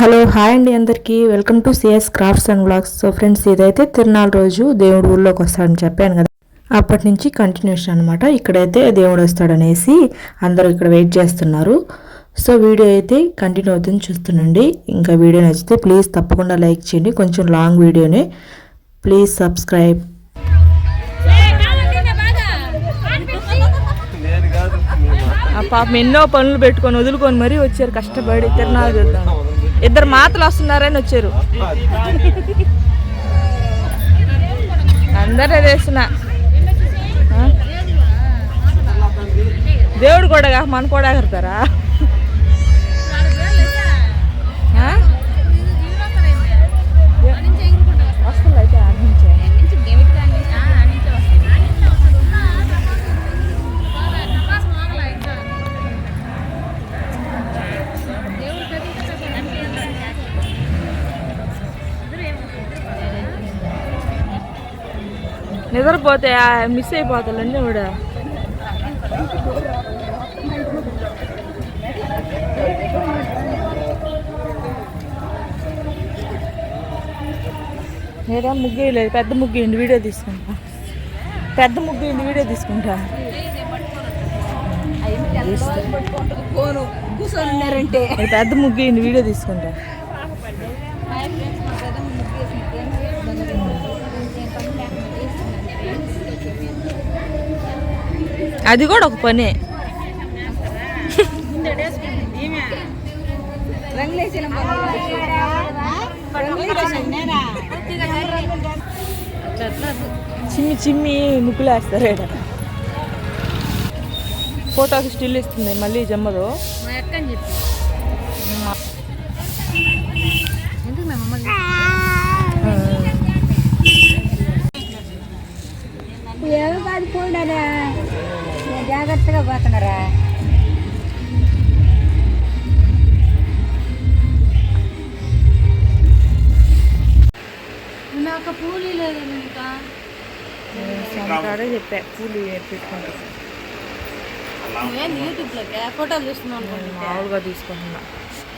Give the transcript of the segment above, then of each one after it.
Hello hi అండి అందరికీ. Welcome to CS crafts and blogs. So friends ఇదైతే తిరునాళ్ళ రోజు దేవుడు ఊళ్ళోకి వస్తాడని చెప్పాను కదా. అప్పటి నుంచి కంటిన్యూషన్ అనమాట ఇక్కడైతే దేవుడు వస్తాడనేసి అందరూ ఇక్కడ వెయిట్ చేస్తున్నారు. సో వీడియో అయితే కంటిన్యూ అవుతుంది చూస్తుండండి. ఇంకా వీడియో నచ్చితే ప్లీజ్ తప్పకుండా లైక్ చేయండి. కొంచెం లాంగ్ వీడియోనే. Please subscribe. ఆ పాపం ఎన్నో పనులు పెట్టుకొని వదులుకొని మరీ వచ్చారు. కష్టపడి తిరునాళ్ళు చూద్దాం. ఇద్దరు మాతలు వస్తున్నారని వచ్చారు. అందరూ వేసిన దేవుడు కూడా మన కూడా ఎగరతారా నిద్రపోతే మిస్ అయిపోతాలన్నీ కూడా. లేదా ముగ్గు లేదు పెద్ద ముగ్గు ఇండి వీడియో తీసుకుంటా. పెద్ద ముగ్గు ఇండి వీడియో తీసుకుంటా. పెద్ద ముగ్గు ఇండి వీడియో తీసుకుంటా. అది కూడా ఒక పనే. చిమ్మి చిమ్మి ముగ్గులు వేస్తారు ఫోటోకి స్టిల్ ఇస్తుంది మళ్ళీ జమ్మదు. అని చెప్పి. ఎందుకు మేము ఏమో కాదు పోయినారా నేను జాగ్రత్తగా పోతున్నారా? నాకు పూలు లేదు ఇంకా చెప్పా పూలు పెట్టుకుంటా ఫోటోలు చూస్తున్నావు అనుకుంటున్నా మామూలుగా తీసుకుంటున్నా.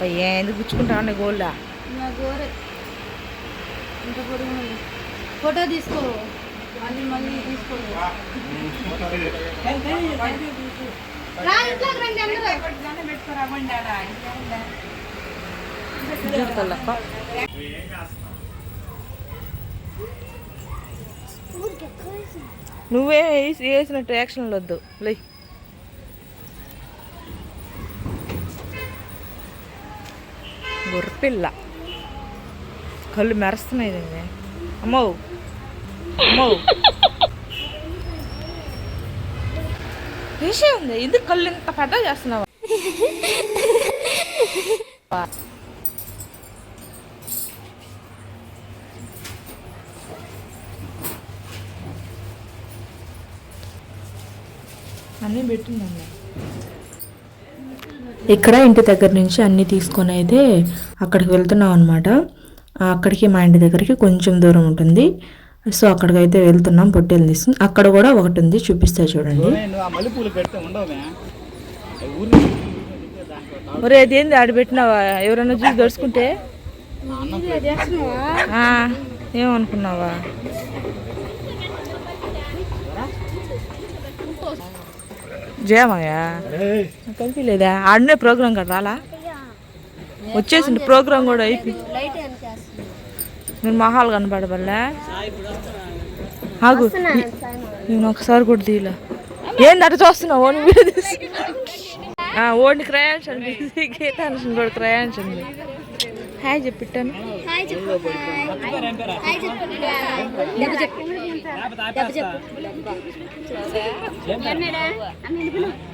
అయ్యా ఎందుకు గుచ్చుకుంటా అన్న గోల్డా? నా గోరే. ఇంత. ఫోటో తీసుకో. మళ్ళీ మళ్ళీ నువ్వే వేసి- వేసినట్టు యాక్షన్లు వద్దు. లే. గొర్రెపిల్ల కళ్ళు మెరుస్తున్నాయి అమ్మో. విషయం ఉంది. ఎందుకు కళ్ళు ఇంత పెద్ద చేస్తున్నావా? అన్నీ పెట్టిందండి ఇక్కడ ఇంటి దగ్గర నుంచి అన్నీ తీసుకొని అయితే అక్కడికి వెళ్తున్నాం అనమాట అక్కడికి మా ఇంటి దగ్గరికి కొంచెం దూరం ఉంటుంది. సో అక్కడికి అయితే వెళ్తున్నాం పొట్టేలు తీసుకుని అక్కడ కూడా ఒకటి ఉంది చూపిస్తా చూడండి. ఒరే అదేంది ఆడ పెట్టినావా? ఎవరన్నా చూసి దడుచుకుంటే ఆ, ఏమనుకున్నావా? జయమయ్యా? కనిపించలేదా ఆడనే ప్రోగ్రాం కదా రాలా? వచ్చేసింది ప్రోగ్రాం కూడా అయిపోయింది నేను మొహాలు కనపడబల్లా ఆగు. నేను ఒకసారి కూడా తీయలే. ఏంది అటు చూస్తున్నావు ఓని ఓడిని క్రయాన్స్ అండి కూడా క్రయాన్స్ అండి హాయ్ చెప్పిట్టాను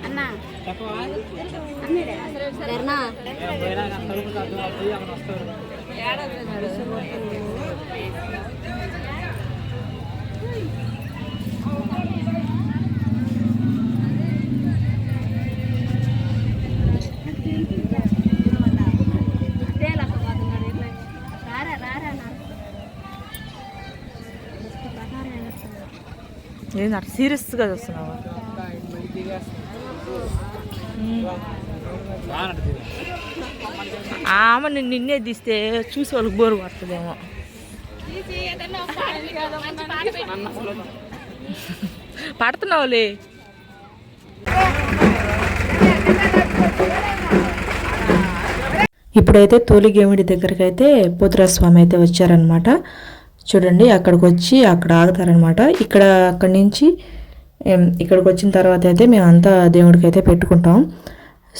అన్న పిలు అన్న అన్నాడా ధర్నా రారా రారా నా ఏంది అట్లా సీరియస్గా చూస్తున్నావా బాగా ఆమె నిన్నే తీస్తే చూసి వాళ్ళకి బోరు పడుతుందేమో పడుతున్నావులే. ఇప్పుడైతే తోలిగేమిడి దగ్గరికి అయితే స్వామి అయితే వచ్చారనమాట చూడండి అక్కడికి వచ్చి అక్కడ ఆగుతారనమాట ఇక్కడ అక్కడి నుంచి ఇక్కడికి వచ్చిన తర్వాత అయితే మేమంతా దేవుడికి అయితే పెట్టుకుంటాం.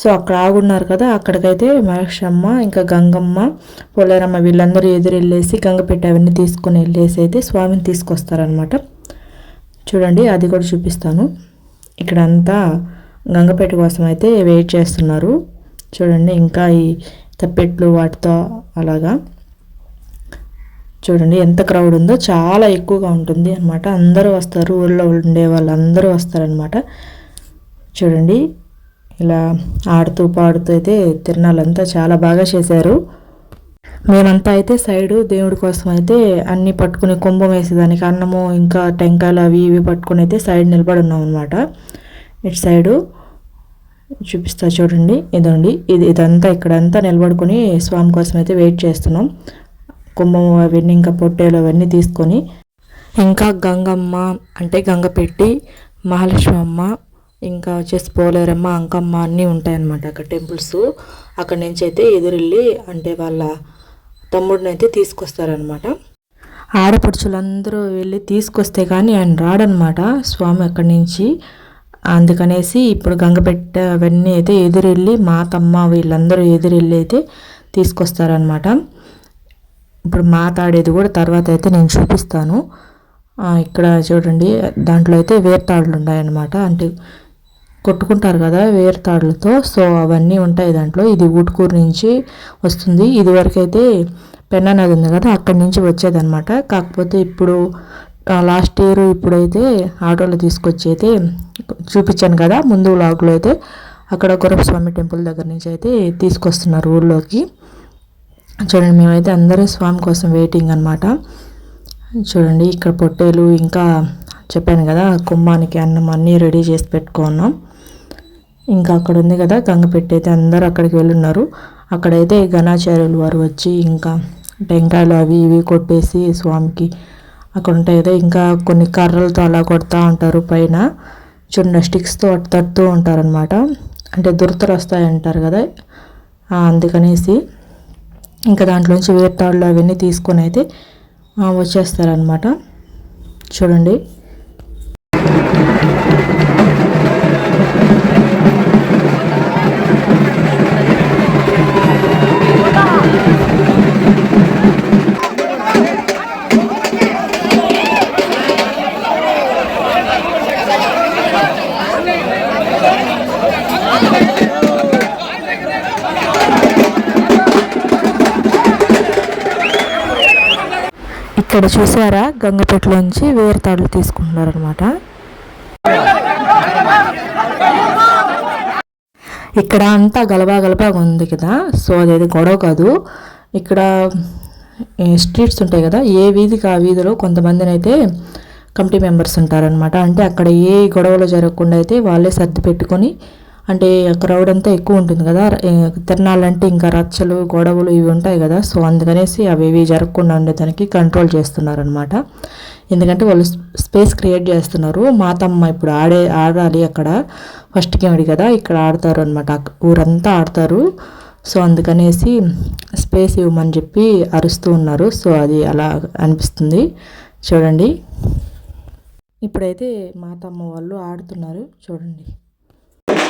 సో అక్కడ ఆగున్నారు కదా అక్కడికైతే మహేషమ్మ ఇంకా గంగమ్మ పోలేరమ్మ వీళ్ళందరూ ఎదురు వెళ్ళేసి గంగ అవన్నీ తీసుకొని వెళ్ళేసి అయితే స్వామిని తీసుకొస్తారనమాట చూడండి అది కూడా చూపిస్తాను. ఇక్కడ అంతా గంగపేట కోసం అయితే వెయిట్ చేస్తున్నారు. చూడండి ఇంకా ఈ తప్పెట్లు వాటితో అలాగా. చూడండి ఎంత క్రౌడ్ ఉందో చాలా ఎక్కువగా ఉంటుంది అనమాట అందరూ వస్తారు ఊళ్ళో ఉండే వాళ్ళు అందరూ వస్తారనమాట చూడండి ఇలా ఆడుతూ పాడుతూ అయితే తిరణాలంతా చాలా బాగా చేశారు. మేమంతా అయితే సైడు దేవుడి కోసం అయితే అన్ని పట్టుకుని కుంభం వేసేదానికి అన్నము ఇంకా టెంకాయలు అవి ఇవి పట్టుకుని అయితే సైడ్ నిలబడి ఉన్నాం అనమాట ఇటు సైడు చూపిస్తా చూడండి ఇదండి. ఇది ఇదంతా ఇక్కడంతా నిలబడుకొని స్వామి కోసం అయితే వెయిట్ చేస్తున్నాం. కుంభం అవన్నీ ఇంకా పొట్టేలు అవన్నీ తీసుకొని ఇంకా గంగమ్మ అంటే గంగ పెట్టి మహాలక్ష్మి అమ్మ ఇంకా వచ్చేసి పోలేరమ్మ అంకమ్మ అన్నీ ఉంటాయన్నమాట అక్కడ టెంపుల్స్. అక్కడి నుంచి అయితే ఎదురెళ్ళి అంటే వాళ్ళ తమ్ముడిని అయితే తీసుకొస్తారనమాట ఆడపడుచులందరూ వెళ్ళి తీసుకొస్తే కానీ ఆయన రాడనమాట స్వామి అక్కడి నుంచి. అందుకనేసి ఇప్పుడు గంగపెట్ట అవన్నీ అయితే ఎదురెళ్ళి మా తమ్మ వీళ్ళందరూ ఎదురెళ్ళి అయితే తీసుకొస్తారనమాట ఇప్పుడు మాతాడేది కూడా తర్వాత అయితే నేను చూపిస్తాను. ఇక్కడ చూడండి దాంట్లో అయితే వేర్తాడులు ఉన్నాయన్నమాట. అంటే కొట్టుకుంటారు కదా వేర్తాడులతో. సో అవన్నీ ఉంటాయి దాంట్లో. ఇది ఊటుకూరు నుంచి వస్తుంది. ఇదివరకైతే పెన్న పెన్నా నది ఉంది కదా అక్కడి నుంచి వచ్చేదన్నమాట. కాకపోతే ఇప్పుడు లాస్ట్ ఇయర్ ఇప్పుడైతే ఆటోలో తీసుకొచ్చి అయితే చూపించాను కదా ముందు లాగులో అయితే అక్కడ గురపస్వామి టెంపుల్ దగ్గర నుంచి అయితే తీసుకొస్తున్నారు ఊళ్ళోకి చూడండి మేమైతే అందరూ స్వామి కోసం వెయిటింగ్ అనమాట చూడండి ఇక్కడ పొట్టేలు ఇంకా చెప్పాను కదా కుంభానికి అన్నం అన్నీ రెడీ చేసి పెట్టుకున్నాం. ఇంకా అక్కడ ఉంది కదా గంగపెట్టి అయితే అందరూ అక్కడికి వెళ్ళున్నారు. అక్కడైతే గణాచార్యులు వారు వచ్చి ఇంకా టెంకాయలు అవి ఇవి కొట్టేసి స్వామికి అక్కడ ఉంటాయి కదా ఇంకా కొన్ని కర్రలతో అలా కొడతా ఉంటారు. పైన చిన్న స్టిక్స్తో అటు తడుతూ ఉంటారనమాట అంటే దురతలు వస్తాయి అంటారు కదా అందుకనేసి ఇంకా దాంట్లోంచి వేర్తాళ్ళు అవన్నీ తీసుకొని అయితే వచ్చేస్తారనమాట చూడండి. ఇక్కడ చూసారా? గంగపెట్టులోంచి తీసుకుంటున్నారు తీసుకుంటున్నారనమాట ఇక్కడ అంతా గలబా గలబా ఉంది కదా. సో అదేది గొడవ కాదు. ఇక్కడ స్ట్రీట్స్ ఉంటాయి కదా ఏ వీధికి ఆ వీధిలో కొంతమందిని అయితే కమిటీ మెంబర్స్ ఉంటారనమాట అంటే అక్కడ ఏ గొడవలు జరగకుండా అయితే వాళ్ళే సర్ది పెట్టుకొని అంటే క్రౌడ్ అంతా ఎక్కువ ఉంటుంది కదా. ఏ, తిరణాలంటే ఇంకా రచ్చలు గొడవలు ఇవి ఉంటాయి కదా. సో అందుకనేసి అవి ఇవి జరగకుండా ఉండేదానికి కంట్రోల్ చేస్తున్నారనమాట ఎందుకంటే వాళ్ళు స్పేస్ క్రియేట్ చేస్తున్నారు. మాతమ్మ ఇప్పుడు ఆడే ఆడాలి అక్కడ. ఫస్ట్ గేమ్ కదా ఇక్కడ ఆడతారు అనమాట ఊరంతా ఆడతారు. సో అందుకనేసి స్పేస్ ఇవ్వమని చెప్పి అరుస్తూ ఉన్నారు. సో అది అలా అనిపిస్తుంది. చూడండి. ఇప్పుడైతే మాతమ్మ వాళ్ళు ఆడుతున్నారు. చూడండి.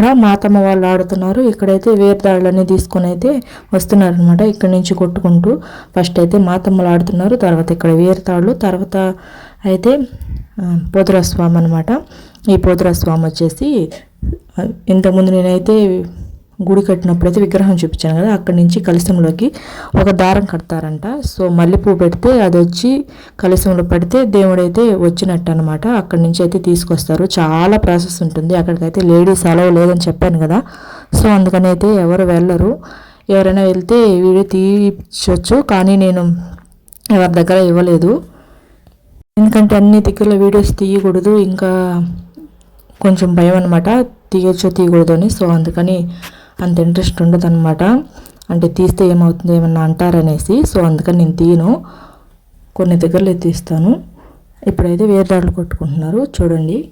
అక్కడ మాతమ్మ వాళ్ళు ఆడుతున్నారు. ఇక్కడైతే వేరుదాళ్ళని తీసుకొని అయితే వస్తున్నారు అనమాట ఇక్కడ నుంచి కొట్టుకుంటూ ఫస్ట్ అయితే మాతమ్మలు ఆడుతున్నారు. తర్వాత ఇక్కడ వేరుతాళ్ళు తర్వాత అయితే ఆ, స్వామి అనమాట ఈ పోతురా స్వామి వచ్చేసి ఇంతకుముందు నేనైతే గుడి కట్టినప్పుడు అయితే విగ్రహం చూపించాను కదా అక్కడి నుంచి కలశంలోకి ఒక దారం కడతారంట. సో మల్లెపూ పెడితే అది వచ్చి కలశంలో పడితే దేవుడైతే వచ్చినట్టు అనమాట అక్కడి నుంచి అయితే తీసుకొస్తారు. చాలా ప్రాసెస్ ఉంటుంది. అక్కడికైతే లేడీస్ అలవ్ లేదని చెప్పాను కదా. సో అందుకని అయితే ఎవరు వెళ్ళరు. ఎవరైనా వెళ్తే వీడియో తీయచ్చు కానీ నేను ఎవరి దగ్గర ఇవ్వలేదు. ఎందుకంటే అన్ని దిక్కుల వీడియోస్ తీయకూడదు. ఇంకా కొంచెం భయం అనమాట తీయొచ్చో తీయకూడదు అని. సో అందుకని అంత ఇంట్రెస్ట్ ఉండదు అనమాట అంటే తీస్తే ఏమవుతుంది ఏమన్నా అంటారనేసి సో అందుకని నేను తీయను. కొన్ని దగ్గరలో తీస్తాను. ఇప్పుడైతే వేరే దాంట్లో కొట్టుకుంటున్నారు. చూడండి.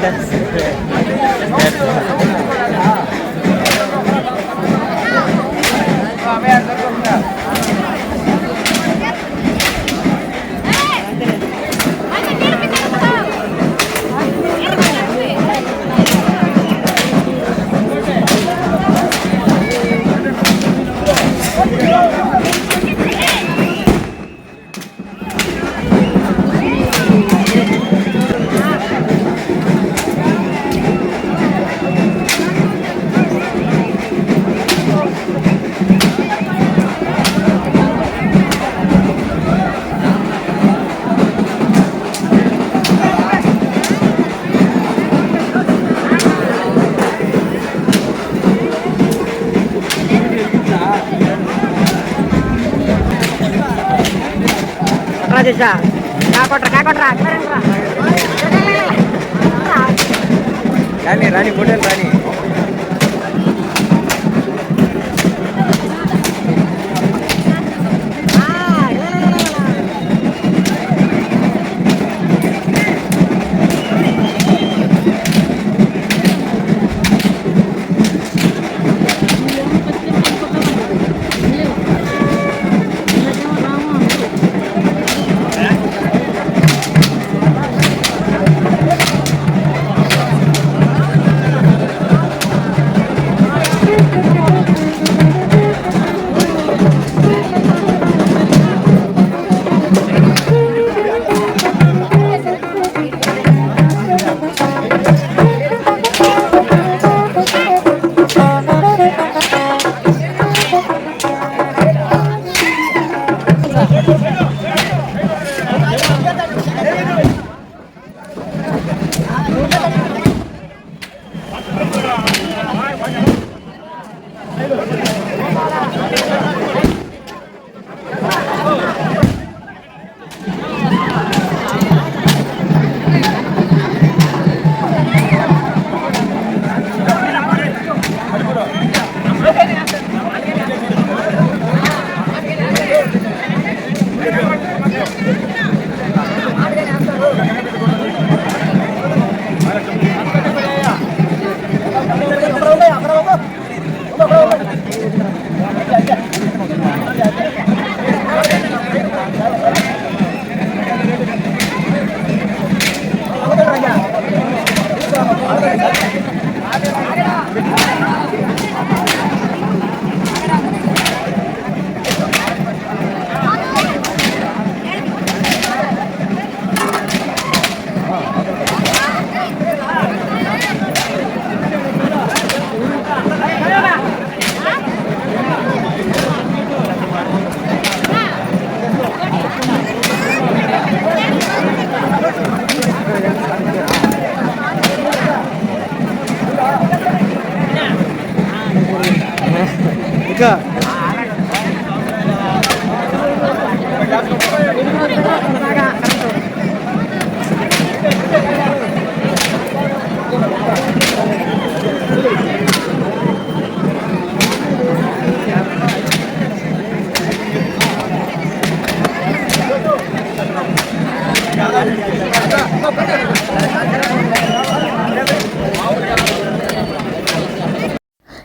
ダンス దిశ కాకొట్రా కాకొట్రా రాని రాని ఫోటోలు రాని.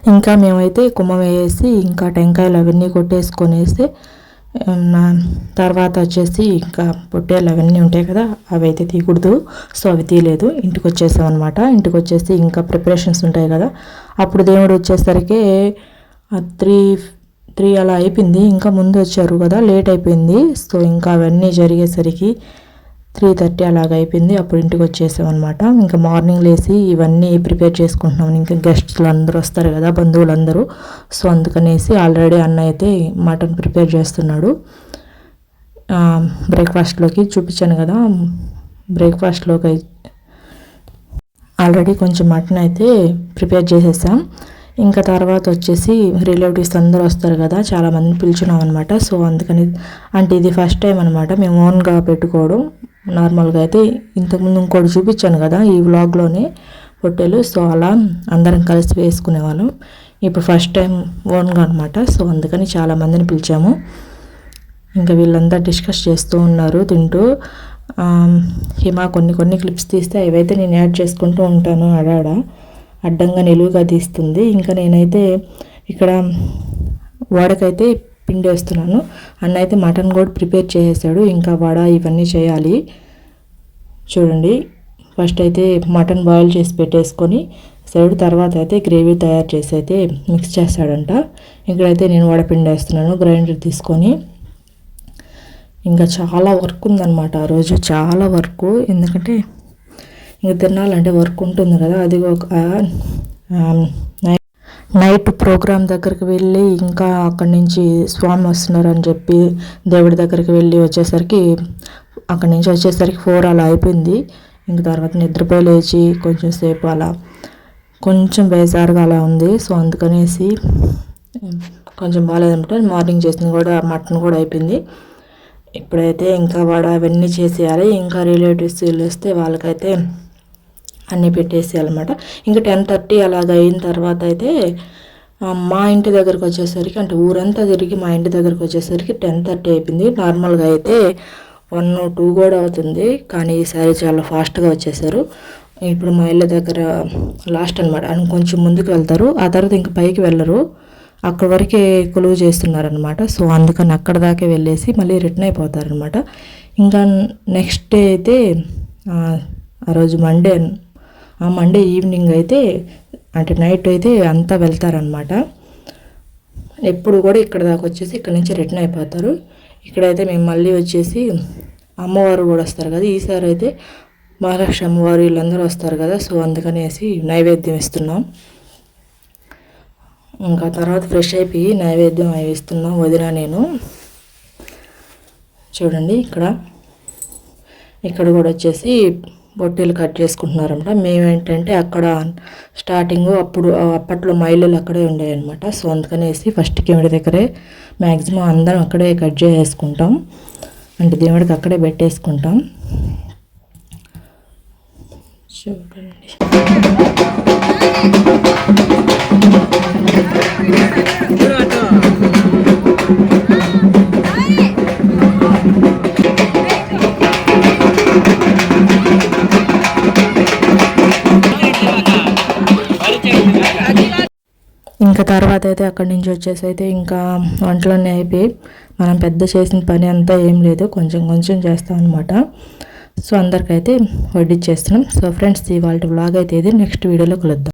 ఇంకా మేమైతే కుమ్మ వేసి ఇంకా టెంకాయలు అవన్నీ కొట్టేసుకొనేసి తర్వాత వచ్చేసి ఇంకా పొట్టేలు అవన్నీ ఉంటాయి కదా అవి అయితే తీయకూడదు. సో అవి తీయలేదు. ఇంటికి వచ్చేసామన్నమాట ఇంటికి వచ్చేసి ఇంకా ప్రిపరేషన్స్ ఉంటాయి కదా అప్పుడు దేవుడు వచ్చేసరికి త్రీ త్రీ అలా అయిపోయింది. ఇంకా ముందు వచ్చారు కదా లేట్ అయిపోయింది. సో ఇంకా అవన్నీ జరిగేసరికి త్రీ థర్టీ అలాగ అయిపోయింది. అప్పుడు ఇంటికి వచ్చేసాం అనమాట ఇంకా మార్నింగ్ లేసి ఇవన్నీ ప్రిపేర్ చేసుకుంటున్నాం. ఇంకా గెస్ట్లు అందరూ వస్తారు కదా బంధువులందరూ. సో అందుకనేసి ఆల్రెడీ అన్న అయితే మటన్ ప్రిపేర్ చేస్తున్నాడు. బ్రేక్ఫాస్ట్లోకి చూపించాను కదా. బ్రేక్ఫాస్ట్లోకి ఆల్రెడీ కొంచెం మటన్ అయితే ప్రిపేర్ చేసేసాం. ఇంకా తర్వాత వచ్చేసి రిలేటివ్స్ అందరూ వస్తారు కదా చాలామందిని పిలిచినాం అనమాట సో అందుకని అంటే ఇది ఫస్ట్ టైం అనమాట మేము ఓన్గా పెట్టుకోవడం. నార్మల్గా అయితే ఇంతకుముందు ఇంకోటి చూపించాను కదా ఈ వ్లాగ్లోనే పొట్టెలు సో అలా అందరం కలిసి వేసుకునేవాళ్ళం ఇప్పుడు ఫస్ట్ టైం ఓన్గా అనమాట సో అందుకని చాలామందిని పిలిచాము. ఇంకా వీళ్ళంతా డిస్కస్ చేస్తూ ఉన్నారు తింటూ. హిమా కొన్ని కొన్ని క్లిప్స్ తీస్తే అవైతే నేను యాడ్ చేసుకుంటూ ఉంటాను అడాడా. అడ్డంగా నిలువుగా తీస్తుంది. ఇంకా నేనైతే ఇక్కడ వాడకైతే పిండి వేస్తున్నాను. అన్న అయితే మటన్ కూడా ప్రిపేర్ చేసేసాడు. ఇంకా వడ ఇవన్నీ చేయాలి. చూడండి. ఫస్ట్ అయితే మటన్ బాయిల్ చేసి పెట్టేసుకొని సైడ్ తర్వాత అయితే గ్రేవీ తయారు చేసి అయితే మిక్స్ చేస్తాడంట. ఇక్కడైతే నేను వడపిండి వేస్తున్నాను. గ్రైండర్ తీసుకొని. ఇంకా చాలా వర్క్ ఉందన్నమాట ఆ రోజు. చాలా వర్క్. ఎందుకంటే ఇంకా తినాలంటే వర్క్ ఉంటుంది కదా అది ఒక నైట్ నైట్ ప్రోగ్రామ్ దగ్గరికి వెళ్ళి ఇంకా అక్కడి నుంచి స్వామి వస్తున్నారని చెప్పి దేవుడి దగ్గరికి వెళ్ళి వచ్చేసరికి అక్కడి నుంచి వచ్చేసరికి ఫోర్ అలా అయిపోయింది. ఇంక తర్వాత నిద్రపోయి లేచి కొంచెం సేపు అలా కొంచెం బేజారుగా అలా ఉంది. సో అందుకనేసి కొంచెం బాగాలేదంటే మార్నింగ్ చేసింది కూడా మటన్ కూడా అయిపోయింది. ఇప్పుడైతే ఇంకా వడ అవన్నీ చేసేయాలి. ఇంకా రిలేటివ్స్ వీళ్ళు వస్తే వాళ్ళకైతే అన్నీ పెట్టేసేయాలన్నమాట. ఇంకా టెన్ థర్టీ అలాగ అయిన తర్వాత అయితే మా ఇంటి దగ్గరకు వచ్చేసరికి అంటే ఊరంతా తిరిగి మా ఇంటి దగ్గరకు వచ్చేసరికి టెన్ థర్టీ అయిపోయింది. నార్మల్గా అయితే వన్ టూ కూడా అవుతుంది. కానీ ఈసారి చాలా ఫాస్ట్గా వచ్చేసారు. ఇప్పుడు మా ఇళ్ళ దగ్గర లాస్ట్ అనమాట అని కొంచెం ముందుకు వెళ్తారు. ఆ తర్వాత ఇంక పైకి వెళ్ళరు. అక్కడ వరకే కొలువు చేస్తున్నారనమాట సో అందుకని అక్కడ దాకే వెళ్ళేసి మళ్ళీ రిటర్న్ అయిపోతారనమాట ఇంకా నెక్స్ట్ డే అయితే ఆ, రోజు మండే మండే ఈవినింగ్ అయితే అంటే నైట్ అయితే అంతా వెళ్తారనమాట ఎప్పుడు కూడా ఇక్కడ దాకా వచ్చేసి ఇక్కడ నుంచి రిటర్న్ అయిపోతారు. ఇక్కడైతే మేము మళ్ళీ వచ్చేసి అమ్మవారు కూడా వస్తారు కదా. ఈసారి అయితే మహాలక్ష్మి అమ్మవారు వీళ్ళందరూ వస్తారు కదా. సో అందుకనేసి నైవేద్యం ఇస్తున్నాం. ఇంకా తర్వాత ఫ్రెష్ అయిపోయి నైవేద్యం అవి ఇస్తున్నాం వదిన నేను. చూడండి ఇక్కడ. ఇక్కడ కూడా వచ్చేసి బొట్టెలు కట్ చేసుకుంటున్నారన్నమాట మేమేంటంటే అక్కడ స్టార్టింగ్ అప్పుడు అప్పట్లో మైళ్ళు అక్కడే ఉండేవన్నమాట సో అందుకనేసి ఫస్ట్ దేవుడి దగ్గరే మ్యాక్సిమం అందరం అక్కడే కట్ చేసుకుంటాం అంటే దేవుడికి అక్కడే పెట్టేసుకుంటాం. చూడండి. ఇంకా తర్వాత అయితే అక్కడి నుంచి వచ్చేసి అయితే ఇంకా వంటలన్నీ అయిపోయి మనం పెద్ద చేసిన పని అంతా ఏం లేదు. కొంచెం కొంచెం చేస్తాం అనమాట సో అందరికైతే వడ్డిచ్చేస్తున్నాం. సో ఫ్రెండ్స్ ఇవాళ బ్లాగ్ అయితే ఇది. నెక్స్ట్ వీడియోలో కలుద్దాం.